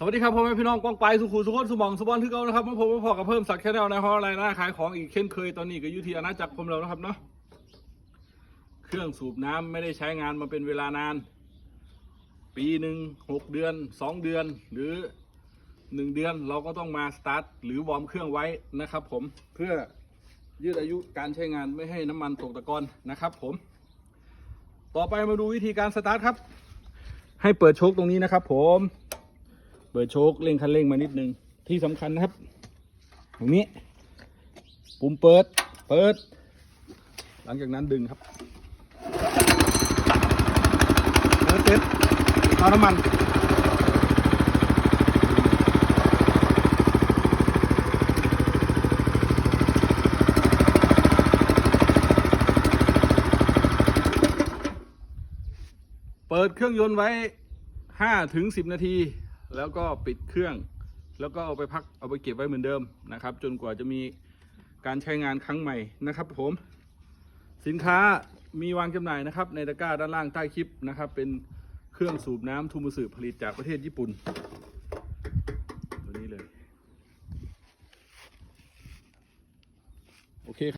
สวัสดีครับพ่อแม่พี่น้องกองไปสุขุมสุขนสุมองสุบอลที่เก่านะครับมาผมมาพอกับเพิ่มสักแค่แนวในห้องอะไรนะขายของอีกเช่นเคยตอนนี้ก็อยู่ที่อาณาจักรผมแล้วนะครับเนาะเครื่องสูบน้ำไม่ได้ใช้งานมาเป็นเวลานาน ปีหนึ่งหกเดือนสองเดือนหรือหนึ่งเดือนเราก็ต้องมาสตาร์ทหรือวอร์มเครื่องไว้นะครับ ผมเพื่อยืดอายุการใช้งานไม่ให้น้ำมันตกตะกอนนะครับ ผม ต่อไปมาดูวิธีการสตาร์ทครับ ให้เปิดโชคตรงนี้นะครับ ผม ปิดโชคเร่งคันเร่งมานิดนึง ที่สำคัญนะครับ ตรงนี้ ปุ่มเปิด เปิด หลังจากนั้นดึงครับเปิดเสร็จเอาน้ำมันเปิดเครื่องยนต์ไว้ห้าถึงสิบนาที แล้วก็ปิดเครื่อง แล้วก็เอาไปพักเอาไปเก็บไว้เหมือนเดิมนะครับ จนกว่าจะมีการใช้งานครั้งใหม่นะครับ ผม สินค้ามีวางจำหน่ายนะครับ ในตะกร้าด้านล่างใต้คลิปนะครับ เป็นเครื่องสูบน้ำทูมุสึผลิตจากประเทศญี่ปุ่นตัวนี้เลย โอเค